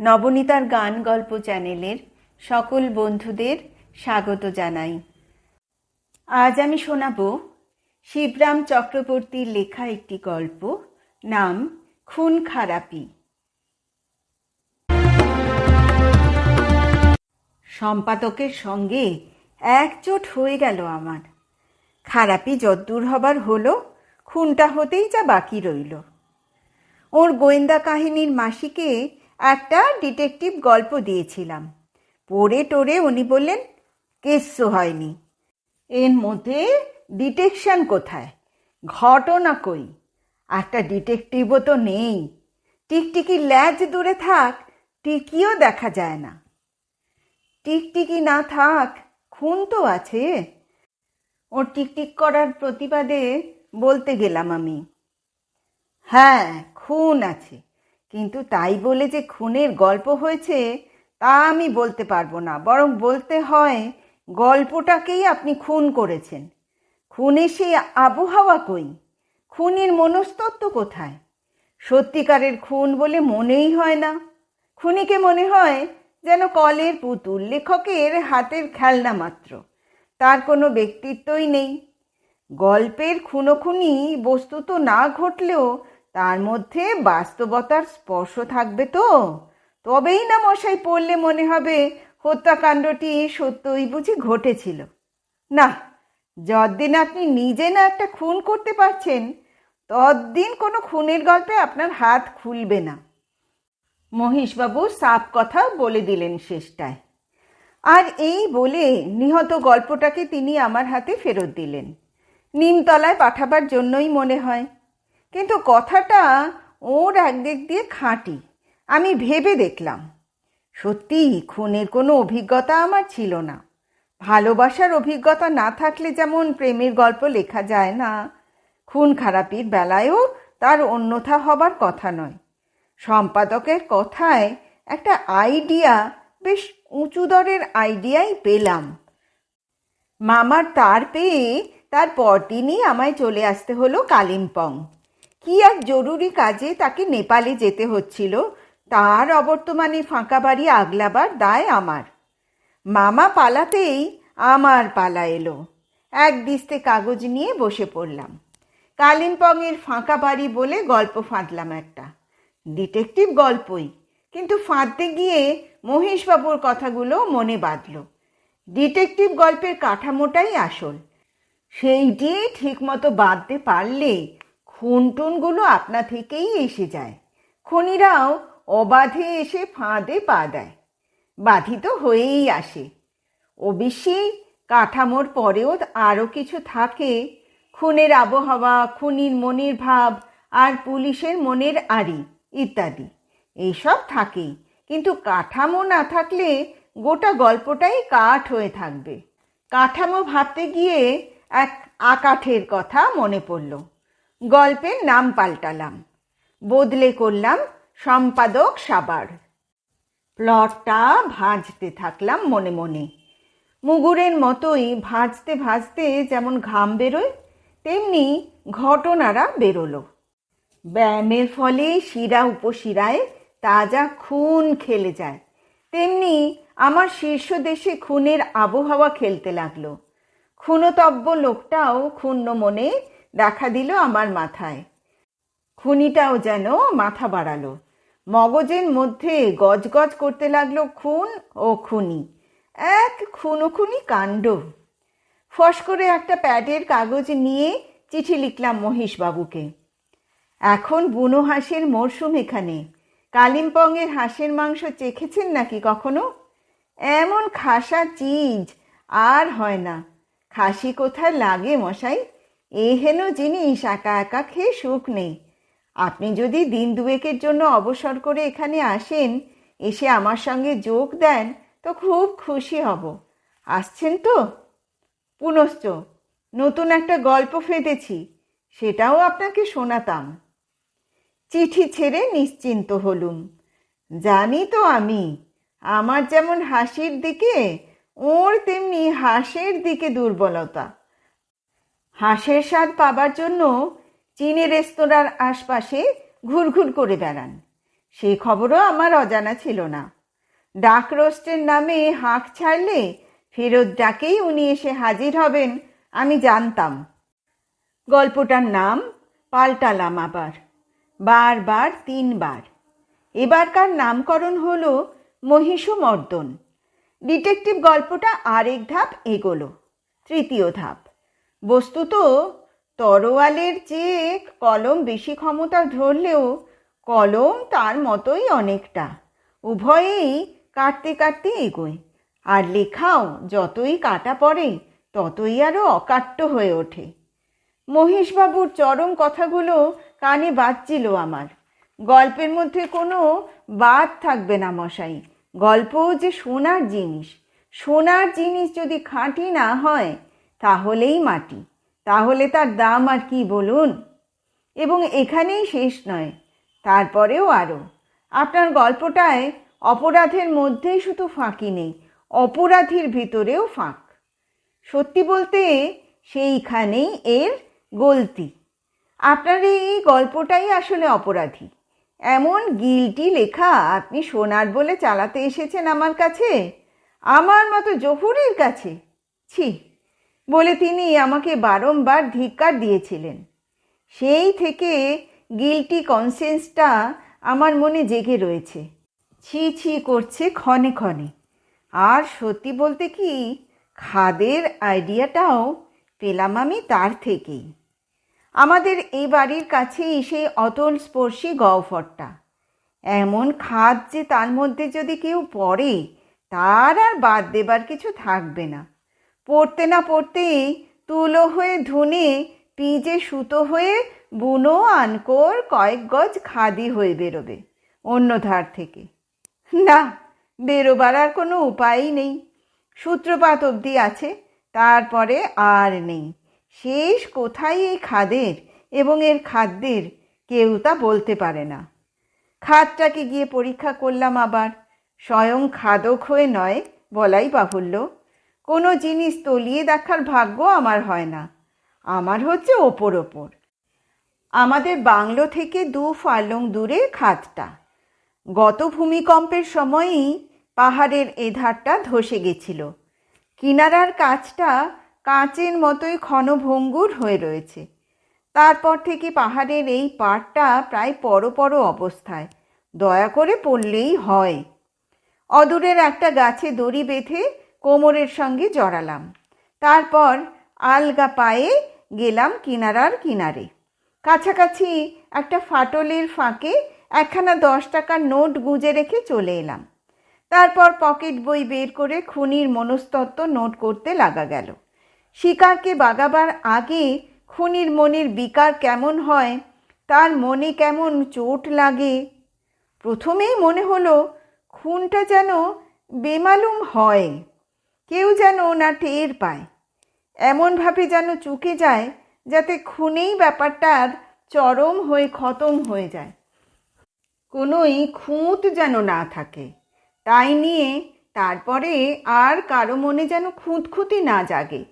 নবনীতার গান গল্প চ্যানেলের সকল বন্ধুদের স্বাগত জানাই। আজ আমি শোনাব শিবরাম চক্রবর্তীর লেখা একটি গল্প, নাম খুন খারাপি। সম্পাদকের সঙ্গে একজোট হয়ে গেল আমার। খারাপি যদ্দূর হবার হলো, খুনটা হতেই যা বাকি রইল। ওর গোয়েন্দা কাহিনীর মাসিকে একটা ডিটেকটিভ গল্প দিয়েছিলাম। পড়ে টোরে উনি বললেন, কেসও হয়নি। এর মধ্যে ডিটেকশন কোথায়? ঘটনা কই? একটা ডিটেকটিভও তো নেই। টিকটিকি ল্যাজ দূরে থাক, টিকিও দেখা যায় না। টিকটিকি না থাক, খুন তো আছে। ওর টিকটিক করার প্রতিবাদে বলতে গেলাম আমি। হ্যাঁ খুন আছে। কিন্তু তাই বলে যে খুনের গল্প হয়েছে, তা আমি বলতে পারব না। বরং বলতে হয়, গল্পটাকেই আপনি খুন করেছেন। খুনে সেই আবহাওয়া কই? খুনের মনস্তত্ব কোথায়? সত্যিকারের খুন বলে মনেই হয় না। খুনিকে মনে হয় যেন কলের পুতুল, লেখকের হাতের খেলনা মাত্র। তার কোনো ব্যক্তিত্বই নেই। গল্পের খুনোখুনি বস্তুত না ঘটলেও তার মধ্যে বাস্তবতার স্পর্শ থাকবে তো। তবেই না মশাই, পড়লে মনে হবে হত্যাকাণ্ডটি সত্যই বুঝি ঘটেছিল। না যতদিন আপনি নিজে না একটা খুন করতে পারছেন ততদিন কোনো খুনের গল্পে আপনার হাত খুলবে না। মহেশবাবু সাপ কথা বলে দিলেন শেষটায়। আর এই বলে নিহত গল্পটাকে তিনি আমার হাতে ফেরত দিলেন। নিমতলায় পাঠাবার জন্যই মনে হয় কিন্তু কথাটা ওর একদিক দিয়ে খাঁটি। আমি ভেবে দেখলাম, সত্যি খুনের কোনো অভিজ্ঞতা আমার ছিল না। ভালোবাসার অভিজ্ঞতা না থাকলে যেমন প্রেমের গল্প লেখা যায় না, খুন খারাপির বেলায়ও তার অন্যথা হবার কথা নয়। সম্পাদকের কথায় একটা আইডিয়া, বেশ উঁচু দরের আইডিয়াই পেলাম। মামার তার পেয়ে তার পরদিনই আমায় চলে আসতে হলো কালিম্পং। কি এক জরুরি কাজে তাকে নেপালে যেতে হচ্ছিল? তার অবর্তমানে ফাঁকা বাড়ি আগলাবার দায় আমার। মামা পালাতেই আমার পালা এলো। এক দিস্তে কাগজ নিয়ে বসে পড়লাম। কালিম্পংয়ের ফাঁকা বাড়ি বলে গল্প ফাঁদলাম একটা। ডিটেকটিভ গল্পই, কিন্তু ফাঁদতে গিয়ে মহেশবাবুর কথাগুলো মনে বাঁধল। ডিটেকটিভ গল্পের কাঠামোটাই আসল। সেইটি ঠিকমতো বাঁধতে পারলে খুনটুনগুলো আপনা থেকেই এসে যায়। খনিরাও অবাধে এসে ফাঁদে পা দেয়। বাধিত হয়েই আসে। অবশ্যই কাঠামোর পরেও আরও কিছু থাকে। খুনের আবহাওয়া, খুনির মনের ভাব আর পুলিশের মনের আড়ি ইত্যাদি। এইসব থাকেই। কিন্তু কাঠামো না থাকলে গোটা গল্পটাই কাঠ হয়ে থাকবে। কাঠামো ভাবতে গিয়ে এক আকাঠের কথা মনে পড়ল। গল্পের নাম পাল্টালাম। বদলে করলাম সম্পাদক সাবার। প্লটটা ভাজতে থাকলাম মনে মনে। মুগুরের মতোই ভাজতে ভাজতে যেমন ঘাম বেরোয়, তেমনি ঘটনারা বেরোলো। ব্যায়ামের ফলে শিরা উপশিরায় তাজা খুন খেলে যায়। তেমনি আমার শীর্ষ দেশে খুনের আবহাওয়া খেলতে লাগল। খুনতব্য লোকটাও ক্ষুণ্ণ মনে দেখা দিল আমার মাথায়। খুনিটাও যেন মাথা বাড়ালো। মগজের মধ্যে গজগজ করতে লাগল খুন ও খুনি। এক খুনোখুনি কাণ্ড। ফস করে একটা প্যাডের কাগজ নিয়ে চিঠি লিখলাম মহেশবাবুকে এখন বুনো হাঁসের মরশুম এখানে। কালিম্পংয়ের হাঁসের মাংস চেখেছেন নাকি কখনো? এমন খাসা চিজ আর হয় না। খাসি কোথায় লাগে মশাই? এ হেন জিনিস একা একা খেয়ে সুখ নেই। আপনি যদি দিন দুয়েকের জন্য অবসর করে এখানে আসেন, এসে আমার সঙ্গে যোগ দেন, তো খুব খুশি হব। আসছেন তো? পুনশ্চ, নতুন একটা গল্প ফেঁদেছি, সেটাও আপনাকে শোনাতাম। চিঠি ছেড়ে নিশ্চিন্ত হলুম। জানি তো আমি, আমার যেমন হাসির দিকে, ওর তেমনি হাঁসের দিকে দুর্বলতা। হাঁসের স্বাদ পাবার জন্য চীনের রেস্তোরাঁর আশপাশে ঘুরঘুর করে বেড়ান। সে খবরও আমার অজানা ছিল না। ডাক রোস্টের নামে হাঁক ছাড়লে ফেরত ডাকেই উনি এসে হাজির হবেন, আমি জানতাম। গল্পটার নাম পাল্টালাম আবার, বারবার তিনবার। এবারকার নামকরণ হলো মহিষমর্দন। ডিটেকটিভ গল্পটা আরেক ধাপ এগোলো, তৃতীয় ধাপ। বস্তুত তরোয়ালের চেয়ে কলম বেশি ক্ষমতা ধরলেও কলম তার মতোই অনেকটা। উভয়েই কাটতে কাটতে এগোয়। আর লেখাও যতই কাটা পড়ে, ততই আরও অকাট্য হয়ে ওঠে। মহেশবাবুর চরম কথাগুলো কানে বাজছিল আমার। গল্পের মধ্যে কোনো বাদ থাকবে না মশাই। গল্প যে সোনার জিনিস। সোনার জিনিস যদি খাঁটি না হয় তাহলেই মাটি। তাহলে তার দাম আর কি বলুন? এবং এখানেই শেষ নয়, তারপরেও আরও। আপনার গল্পটায় অপরাধের মধ্যেই শুধু ফাঁকি নেই, অপরাধীর ভিতরেও ফাঁক। সত্যি বলতে সেইখানেই এর গলতি। আপনার এই গল্পটাই আসলে অপরাধী। এমন গিলটি লেখা আপনি সোনার বলে চালাতে এসেছেন আমার কাছে? আমার মতো জহুরির কাছে? ছি! বলে তিনি আমাকে বারংবার ধিক্কার দিয়েছিলেন। সেই থেকে গিলটি কনসেন্সটা আমার মনে জেগে রয়েছে। ছি ছি করছে ক্ষণে ক্ষণে। আর সত্যি বলতে কি, খাদের আইডিয়াটাও পেলাম আমি তার থেকেই। আমাদের এই বাড়ির কাছেই সেই অতল স্পর্শী গহ্বরটা। এমন খাদ যে তার মধ্যে যদি কেউ পড়ে, তার আর বাদ দেবার কিছু থাকবে না। পড়তে না পড়তেই তুলো হয়ে ধুনে, পিজে সুতো হয়ে বুনো আনকোর কয়েক গজ খাদি হয়ে বেরোবে অন্য ধার থেকে। না, বেরোবার আর কোনো উপায়ই নেই। সূত্রপাত অবধি আছে, তারপরে আর নেই। শেষ কোথায় এই খাদের এবং এর খাদ্যের কেউ তা বলতে পারে না। খাদটাকে গিয়ে পরীক্ষা করলাম আবার। স্বয়ং খাদক হয়ে নয় বলাই বাহুল্য। কোনো জিনিস তলিয়ে দেখার ভাগ্য আমার হয় না। আমার হচ্ছে ওপর ওপর। আমাদের বাংলো থেকে দু ফার্লং দূরে খাদটা গত ভূমিকম্পের সময়ই পাহাড়ের এধারটা ধসে গেছিল। কিনারার কাজটা কাঁচের মতোই ক্ষণভঙ্গুর হয়ে রয়েছে। তারপর থেকে পাহাড়ের এই পাড়টা প্রায় পরো পরো অবস্থায়। দয়া করে পড়লেই হয়। অদূরের একটা গাছে দড়ি বেঁধে কোমরের সঙ্গে জড়ালাম। তারপর আলগা পায়ে গেলাম কিনারার কিনারে। কাছাকাছি একটা ফাটলের ফাঁকে একখানা দশ টাকার নোট গুঁজে রেখে চলে এলাম। তারপর পকেট বই বের করে খুনির মনস্তত্ত্ব নোট করতে লাগা গেল। শিকারকে বাগাবার আগে খুনির মনের বিকার কেমন হয়, তার মনে কেমন চোট লাগে? প্রথমেই মনে হলো, খুনটা যেন বেমালুম হয়। কেউ যেন না টের পায়। এমনভাবে যেন চুকে যায়, যাতে খুনেই ব্যাপারটার চরম হয়ে খতম হয়ে যায়। কোনোই খুঁত যেন না থাকে। তাই নিয়ে তারপরে আর কারও মনে যেন খুঁতখুঁতি না জাগে।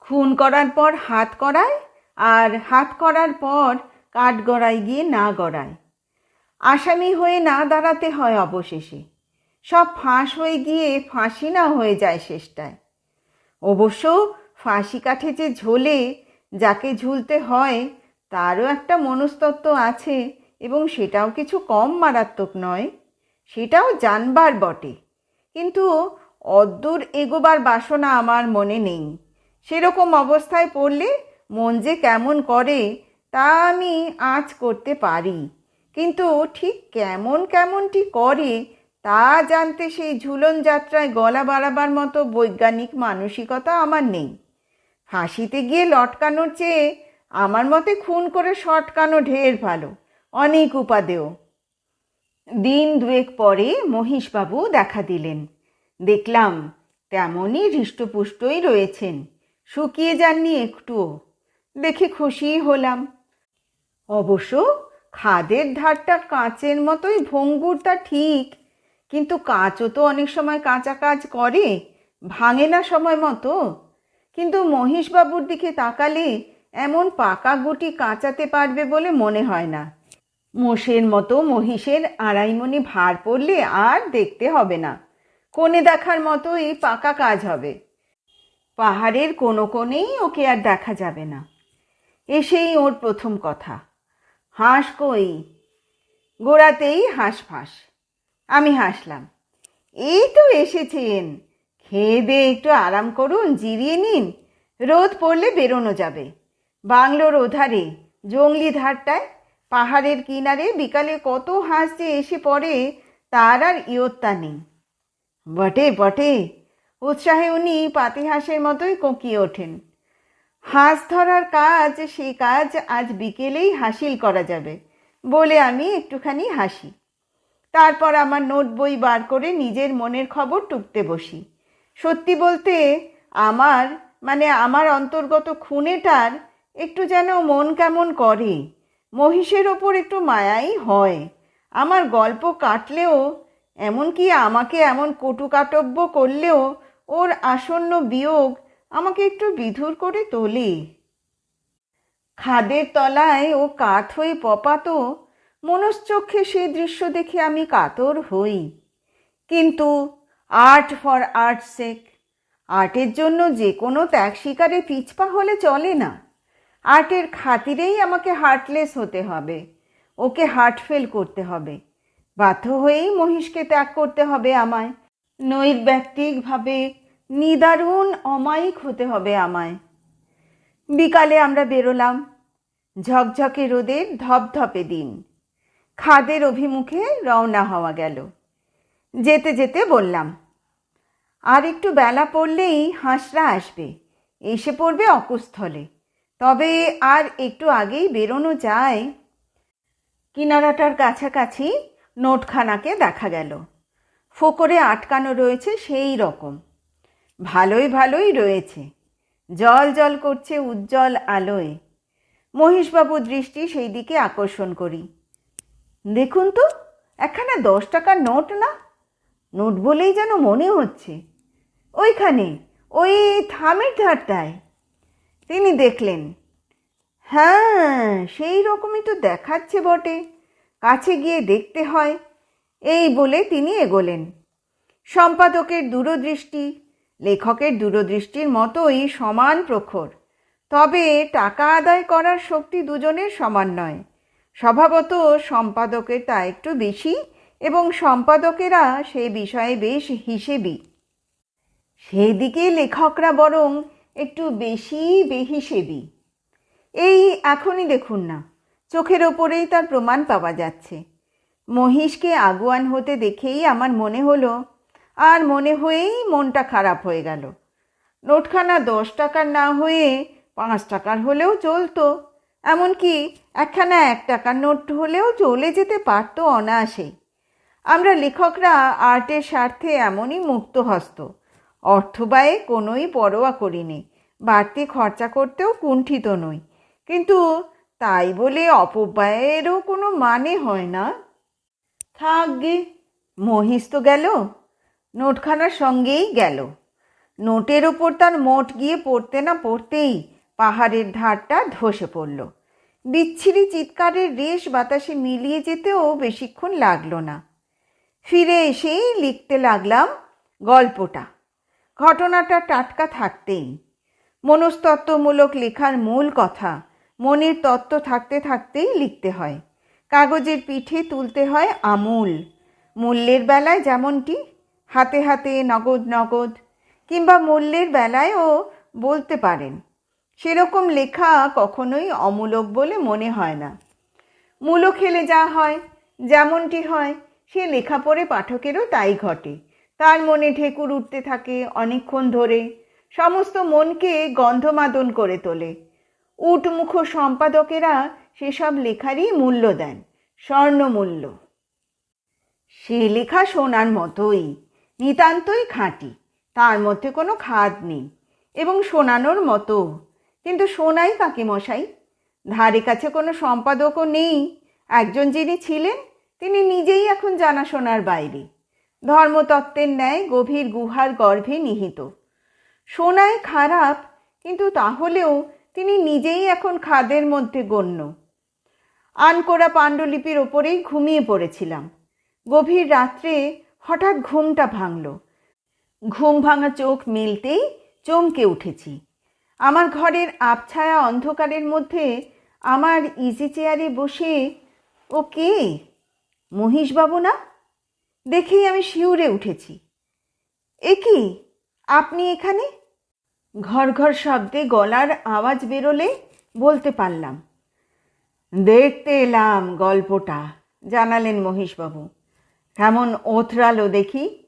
খুন করার পর হাত করায়, আর হাত করার পর কাঠ গড়ায় গিয়ে না গড়ায়। আসামি হয়ে না দাঁড়াতে হয় অবশেষে। সব ফাঁস হয়ে গিয়ে ফাঁসি না হয়ে যায় শেষটায়। অবশ্য ফাঁসি কাঠে যে ঝোলে যাকে ঝুলতে হয়, তারও একটা মনস্তত্ত্ব আছে এবং সেটাও কিছু কম মারাত্মক নয়, সেটাও জানবার বটে। কিন্তু অদ্দূর এগোবার বাসনা আমার মনে নেই। সেরকম অবস্থায় পড়লে মন যে কেমন করে, তা আমি আঁচ করতে পারি। কিন্তু ঠিক কেমন কেমনটি করে তা জানতে সেই ঝুলন যাত্রায় গলা বাড়াবার মতো বৈজ্ঞানিক মানসিকতা আমার নেই। ফাঁসিতে গিয়ে লটকানোর চেয়ে আমার মতে খুন করে শটকানো ঢের ভালো, অনেক উপাদেয়। দিন দুয়েক পরে মহিষবাবু দেখা দিলেন। দেখলাম তেমনই হৃষ্টপুষ্টই রয়েছেন। শুকিয়ে যাননি একটুও। দেখে খুশি হলাম। অবশ্য খাদের ধারটা কাঁচের মতোই ভঙ্গুর তা ঠিক কিন্তু কাঁচও তো অনেক সময় কাঁচা কাজ করে, ভাঙে না সময় মতো। কিন্তু মহিষবাবুর দিকে তাকালে এমন পাকা গুটি কাঁচাতে পারবে বলে মনে হয় না। মোষের মতো মহিষের আড়াইমণি ভার পড়লে আর দেখতে হবে না। কোণে দেখার মতোই পাকা কাজ হবে। পাহাড়ের কোনো কোণেই ওকে আর দেখা যাবে না। এসেই ওর প্রথম কথা, হাঁস কই? গোড়াতেই হাঁস ফাঁস আমি হাসলাম। এই তো এসেছেন। খেয়ে দিয়ে একটু আরাম করুন, জিরিয়ে নিন। রোদ পড়লে বেরোনো যাবে। বাংলোর ওধারে, জঙ্গলি ধারটায়, পাহাড়ের কিনারে বিকালে কত হাঁস যে এসে পড়ে, তার আর ইয়ত্তা নেই। বটে বটে। উৎসাহে উনি পাতি হাঁসের মতোই কোঁকিয়ে ওঠেন। হাঁস ধরার কাজ, সে কাজ আজ বিকেলেই হাসিল করা যাবে। বলে আমি একটুখানি হাসি। তারপর আমার নোট বই বার করে নিজের মনের খবর টুকতে বসি। সত্যি বলতে, আমার মানে আমার অন্তর্গত খুনেটার একটু যেন মন কেমন করে। মহিষের ওপর একটু মায়াই হয়। আমার গল্প কাটলেও, এমনকি আমাকে এমন কটুকাটব্য করলেও, ওর আসন্ন বিয়োগ আমাকে একটু বিধুর করে তোলে। খাদের তলায় ও কাঠ হয়ে পপাতো মনশ্চক্ষে সেই দৃশ্য দেখে আমি কাতর হই। কিন্তু আর্ট ফর আর্ট সেক, আর্টের জন্য যে কোনো ত্যাগ শিকারে পিছপা হলে চলে না। আর্টের খাতিরেই আমাকে হার্টলেস হতে হবে, ওকে হার্টফেল করতে হবে। বাধ্য হয়েই মহিষকে ত্যাগ করতে হবে আমায়। নৈর্ব্যক্তিকভাবে নিদারুণ অমায়িক হতে হবে আমায়। বিকালে আমরা বেরোলাম, ঝকঝকে রোদের ধপধপে দিন। খাদের অভিমুখে রওনা হওয়া গেল। যেতে যেতে বললাম, আর একটু বেলা পড়লেই হাঁসরা আসবে, এসে পড়বে অকুস্থলে। তবে আর একটু আগেই বেরোনো যায়। কিনারাটার কাছাকাছি নোটখানাকে দেখা গেল। ফোকরে আটকানো রয়েছে সেই রকম। ভালোই ভালোই রয়েছে। জল জল করছে উজ্জ্বল আলোয়। মহেশবাবু দৃষ্টি সেই দিকে আকর্ষণ করি। দেখুন তো একখানা দশ টাকার নোট না? নোট বলেই যেন মনে হচ্ছে। ওইখানে, ওই থামের ধারটায়। তিনি দেখলেন হ্যাঁ সেই রকমই তো দেখাচ্ছে বটে। কাছে গিয়ে দেখতে হয়, এই বলে তিনি এগোলেন। সম্পাদকের দূরদৃষ্টি, লেখকের দূরদৃষ্টির মতোই সমান প্রখর। তবে টাকা আদায় করার শক্তি দুজনের সমান নয়। স্বভাবত সম্পাদকের তা একটু বেশি এবং সম্পাদকেরা সে বিষয়ে বেশ হিসেবি। সেদিকে লেখকরা বরং একটু বেশি বেহিসেবি। এই এখনই দেখুন না, চোখের ওপরেই তার প্রমাণ পাওয়া যাচ্ছে। মহিষকে আগুয়ান হতে দেখেই আমার মনে হলো, আর মনে হয়েই মনটা খারাপ হয়ে গেল। নোটখানা দশ টাকার না হয়ে পাঁচ টাকার হলেও চলতো, এমনকি একখানা এক টাকার নোট হলেও চলে যেতে পারতো অনায়াসে। আমরা লেখকরা আর্টের স্বার্থে এমনই মুক্ত হস্ত অর্থব্যয়ে কোনোই পরোয়া করিনি, বাড়তি খরচা করতেও কুণ্ঠিত নই। কিন্তু তাই বলে অপব্যয়েরও কোনো মানে হয় না। থাক গে, মহিষ তো গেল, নোটখানার সঙ্গেই গেল। নোটের ওপর তার মোট গিয়ে পড়তে না পড়তেই পাহাড়ের ধারটা ধসে পড়ল। বিচ্ছিরি চিৎকারের রেশ বাতাসে মিলিয়ে যেতেও বেশিক্ষণ লাগল না। ফিরে এসেই লিখতে লাগলাম, গল্পটা। ঘটনাটা টাটকা থাকতেই। মনস্তত্ত্বমূলক লেখার মূল কথা, মনের তত্ত্ব থাকতে থাকতেই লিখতে হয়। কাগজের পিঠে তুলতে হয় আমূল। মূল্যের বেলায় যেমনটি, হাতে হাতে নগদ নগদ, কিংবা মূল্যের বেলায়ও বলতে পারেন। সেরকম লেখা কখনোই অমূলক বলে মনে হয় না। মূলো খেলে যা হয়, যেমনটি হয়, সে লেখা পড়ে পাঠকেরও তাই ঘটে। তার মনে ঠেকুর উঠতে থাকে অনেকক্ষণ ধরে। সমস্ত মনকে গন্ধমাদন করে তোলে। উটমুখ সম্পাদকেরা সেসব লেখারই মূল্য দেন, স্বর্ণমূল্য। সে লেখা শোনার মতোই, নিতান্তই খাঁটি, তার মধ্যে কোনো খাদ নেই, এবং শোনানোর মতো। কিন্তু শোনাই কাকে মশাই ধারে কাছে কোনো সম্পাদকও নেই। একজন যিনি ছিলেন, তিনি নিজেই এখন জানাশোনার বাইরে। ধর্মতত্ত্বের ন্যায় গভীর গুহার গর্ভে নিহিত। শোনায় খারাপ, কিন্তু তাহলেও তিনি নিজেই এখন খাদের মধ্যে গণ্য। আনকোরা পাণ্ডুলিপির ওপরেই ঘুমিয়ে পড়েছিলাম। গভীর রাত্রে হঠাৎ ঘুমটা ভাঙল। ঘুম ভাঙা চোখ মেলতেই চমকে উঠেছি। আমার ঘরের আবছায়া অন্ধকারের মধ্যে আমার ইজি চেয়ারে বসে, ও কে? মহিষবাবু না? দেখেই আমি শিউরে উঠেছি। এ কি? আপনি এখানে? ঘর ঘর শব্দে গলার আওয়াজ বেরোলে বলতে পারলাম। দেখতে এলাম গল্পটা জানালেন মহিষবাবু। কেমন ওথরালো দেখি?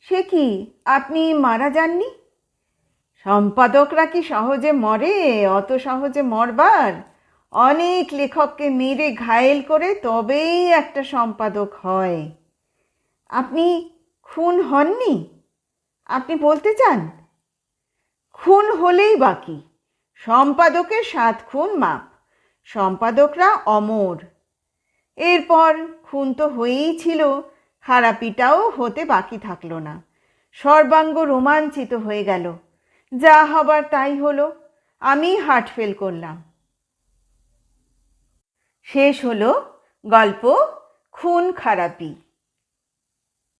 সে কি, আপনি মারা যাননি? সম্পাদকরা কি সহজে মরে? অত সহজে মরবার? অনেক লেখককে মেরে ঘায়েল করে তবেই একটা সম্পাদক হয়। আপনি খুন হননি? আপনি বলতে চান? খুন হলেই বাকি। সম্পাদকের সাত খুন মাপ। সম্পাদকরা অমর। এরপর খুন তো হয়েই ছিল, খারাপিটাও হতে বাকি থাকল না। সর্বাঙ্গ রোমাঞ্চিত হয়ে গেল। যা হবার তাই হলো আমি হার্ট ফেল করলাম। শেষ হলো গল্প খুন খারাপি।